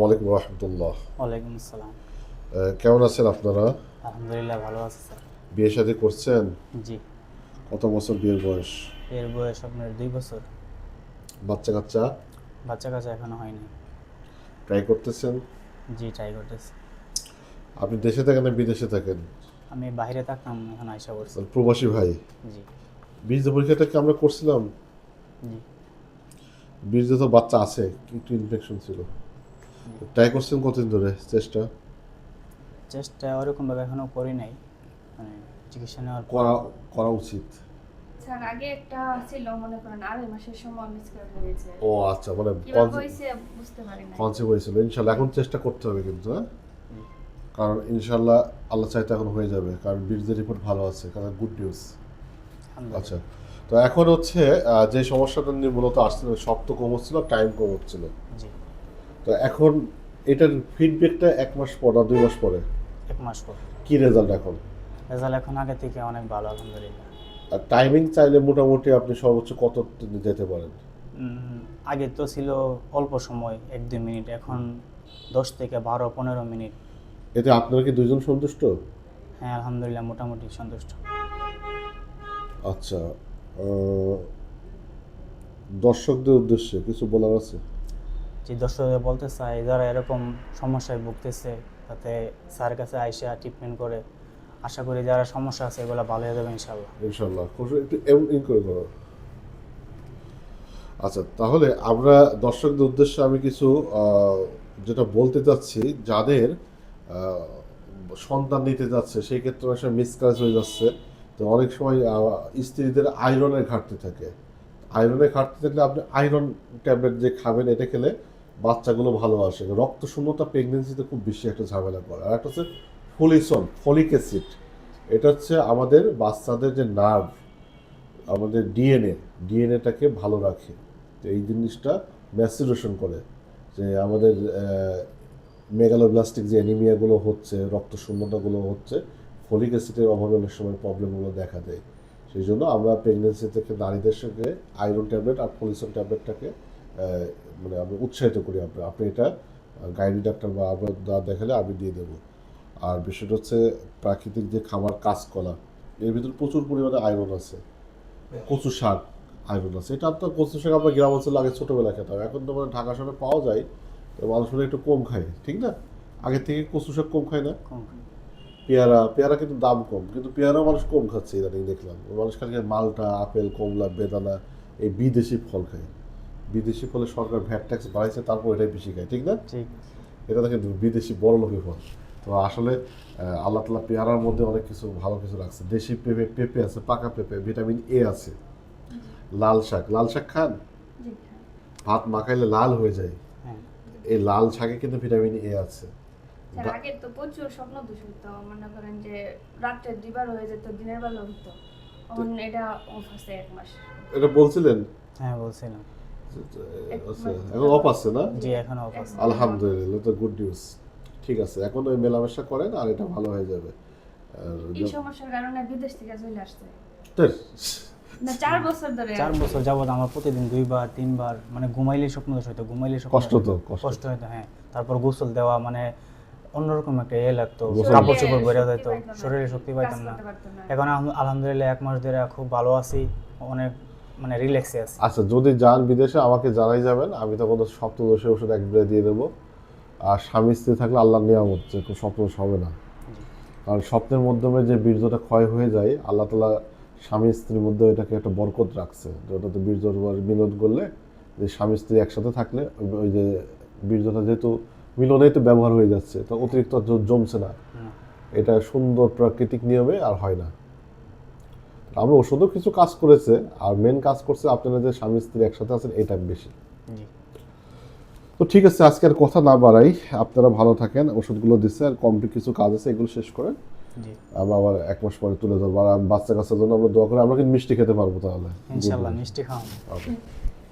ওয়ালাইকুম রহমতুল্লাহ। ওয়ালাইকুম আসসালাম। কেমন আছেন আপনারা? আলহামদুলিল্লাহ ভালো আছে স্যার। বিয়ে শাদী করছেন? জি। কত বছর বিয়ের বয়স? এর বয়স আপনার দুই বছর। বাচ্চা কাচ্চা? বাচ্চা কাচ্চা এখনও হয়নি। ট্রাই করতেছেন? জি ট্রাই করতেছি। আপনি দেশে থাকেন না বিদেশে থাকেন? আমি বাইরে থাকতাম এখন আইসা করছি প্রবাসী ভাই। জি। বীজ পরীক্ষাটা কি আমরা করছিলাম? জি। বীজে তো বাচ্চা আছে একটু ইনফেকশন ছিল। ট্রাই করছেন কতদিন ধরে চেষ্টা? চেষ্টা ওরকমভাবে এখনও করি নাই মানে চিকিৎসা নেওয়ার করা করা উচিত। স্যার আগে একটা ছিল মনে করেন আড়াই মাসের সময় মিসকার হয়েছে ও আচ্ছা মানে বুঝতে পারি না কনসেপ্ট হয়েছিল। ইনশাল্লাহ এখন চেষ্টা করতে হবে কিন্তু হ্যাঁ? কারণ ইনশাল্লাহ আল্লাহ চাইতে এখন হয়ে যাবে কারণ বীর্যের রিপোর্ট ভালো আছে কারণ গুড নিউজ আচ্ছা তো এখন হচ্ছে আহ, যে সমস্যাটা নিয়ে মূলত আসছিল শক্ত কম হচ্ছিল টাইম কম হচ্ছিল। জি। তো এখন এটার ফিডব্যাকটা এক মাস পর না দুই মাস পরে? এক মাস পর। কি রেজাল্ট এখন? রেজাল্ট এখন আগে থেকে অনেক ভালো আলহামদুলিল্লাহ। আর টাইমিং চাইলে মোটামুটি আপনি সর্বোচ্চ কত যেতে পারেন? আগে তো ছিল অল্প সময় এক দুই মিনিট এখন দশ থেকে বারো পনেরো মিনিট। এতে আপনারা কি দুজন সন্তুষ্ট? হ্যাঁ আলহামদুলিল্লাহ মোটামুটি সন্তুষ্ট। আচ্ছা দর্শকদের উদ্দেশ্যে কিছু বলার আছে? যে দর্শকদের বলতে চাই যারা এরকম সমস্যায় ভুগতেছে, তাতে স্যার কাছে আইসা ট্রিটমেন্ট করে, আশা করি যারা সমস্যা আছে, এগুলো ভালো হয়ে যাবে ইনশাল্লাহ ইনশাল্লাহ একটু এম ইন করে। করো আচ্ছা তাহলে আমরা দর্শকদের উদ্দেশ্যে আমি কিছু যেটা বলতে চাচ্ছি, যাদের সন্তান নিতে যাচ্ছে, সেই ক্ষেত্রে সময় মিসকাজ হয়ে যাচ্ছে। তো অনেক সময় স্ত্রীদের আয়রনের ঘাটতি থাকে। আয়রনের ঘাটতি থাকলে আপনি আয়রন ট্যাবলেট যে খাবেন, এটা খেলে বাচ্চাগুলো ভালো আসে রক্ত শূন্যতা প্রেগনেন্সিতে খুব বেশি একটা ঝামেলা করে। আর একটা হচ্ছে ফলিসন ফলিক অ্যাসিড এটা হচ্ছে আমাদের বাচ্চাদের যে নার্ভ আমাদের ডিএনএ ডিএনএটাকে ভালো রাখে। তো এই জিনিসটা ম্যাসিউরেশন করে। যে আমাদের মেগালোব্লাস্টিক যে অ্যানিমিয়াগুলো হচ্ছে রক্ত শূন্যতাগুলো হচ্ছে ফলিক অ্যাসিডের অভাবে অনেক সময় প্রবলেমগুলো দেখা দেয়। সেই জন্য আমরা প্রেগনেন্সি থেকে নারীদের সঙ্গে আয়রন ট্যাবলেট আর ফলিসন ট্যাবলেটটাকে মানে আমি উৎসাহিত করি আমরা আপনি এটা গাইনি ডাক্তার বা আমরা দা দেখালে আমি দিয়ে দেবো। আর বিষয়টা হচ্ছে প্রাকৃতিক যে খাবার কাঁচকলা এর ভিতরে প্রচুর পরিমাণে আয়রন আছে। কচু শাক আয়রন আছে। এটা আপনার কচু শাক আপনার গ্রাম অঞ্চলে আগে ছোটোবেলা খেতাম এখন তো মানে ঢাকা শহরে পাওয়া যায় তো মানুষ একটু কম খায় ঠিক না? আগে থেকে কচু শাক কম খায় না? পেয়ারা পেয়ারা কিন্তু দাম কম কিন্তু পেয়ারাও মানুষ কম খাচ্ছে ইদানিং দেখলাম। মানুষ খালি মালটা আপেল কমলা বেদানা এই বিদেশি ফল খায়। বিদেশি ফলে সরকার ভ্যাট ট্যাক্স বাড়াইছে তারপর এটাই বেশি খায় ঠিক না? ঠিক। এটা দেখেন বিদেশি বড় লোকের ফল। তো আসলে আল্লাহ তালা পেয়ারার মধ্যে অনেক কিছু ভালো কিছু রাখছে। দেশি পেঁপে পেঁপে আছে পাকা পেঁপে ভিটামিন এ আছে। লাল শাক লাল শাক খান? ভাত মাখাইলে লাল হয়ে যায়। হ্যাঁ। এই লাল শাকে কিন্তু ভিটামিন এ আছে। স্যার আগে তো প্রচুর স্বপ্ন দোষ হতো। মনে করেন যে রাত্রে দুইবার হয়ে যেত দিনের বেলা হতো। এটা অফ আছে এক মাস। এটা বলছিলেন? হ্যাঁ বলছিলাম। আচ্ছা, এখন অফ আছে না? জি এখন অফ আছে। আলহামদুলিল্লাহ তো গুড নিউজ ঠিক আছে এখন ওই মেলামেশা করেন আর এটা ভালো হয়ে যাবে। আর এই সমস্যার কারণে বিদেশ থেকে চলে আসছে। না চার বছর ধরে চার বছর যাবত আমার প্রতিদিন দুইবার তিনবার মানে ঘুমাইলে স্বপ্ন দোষ হইতো ঘুমাইলে স্বপ্ন কষ্ট তো, কষ্ট। হইতো হ্যাঁ। তারপর গোসল দেওয়া মানে অন্যরকম একটা এ লাগতো কাপড় চোপড় বেড়ে যেত শরীরে শক্তি পাইতাম না। এখন আলহাম- আলহামদুলিল্লাহ এক মাস ধরে খুব ভালো আছি। অনেক মানে রিল্যাক্সে আছি। আচ্ছা যদি যান বিদেশে আমাকে জানাই যাবেন। আমি তখন সপ্তদশী ওষুধ একবারে দিয়ে দেবো। আর স্বামী স্ত্রী থাকলে আল্লাহ নিয়ামত যে কোনো স্বপ্ন হবে না। কারণ স্বপ্নের মাধ্যমে যে বীর্যটা ক্ষয় হয়ে যায় আল্লাহ তালা স্বামী স্ত্রীর মধ্যে এটাকে একটা বরকত রাখছে। যে ওটাতে বীর্য মিলন করলে যে স্বামী স্ত্রী একসাথে থাকলে ওই- যে বীর্যটা যেহেতু মিলনেই তো ব্যবহার হয়ে যাচ্ছে তো অতিরিক্ত জমছে না। এটা সুন্দর প্রাকৃতিক নিয়মে আর হয় না। আমরা ওষুধও কিছু কাজ করেছে আর মেন কাজ করছে আপনারা যে স্বামী স্ত্রী একসাথে আছেন এটা বেশি। তো ঠিক আছে আজকে আর কথা না বাড়াই আপনারা ভালো থাকেন ওষুধগুলো দিচ্ছে আর কমপ্লিট কিছু কাজ আছে এগুলো শেষ করেন। জি। আমরা আবার এক মাস পরে তুলে ধরবো আর বাচ্চা কাচ্চার জন্য আমরা দোয়া করে আমরা কিন্তু মিষ্টি খেতে পারব তাহলে? ইনশাল্লাহ মিষ্টি খাওয়ান Okay.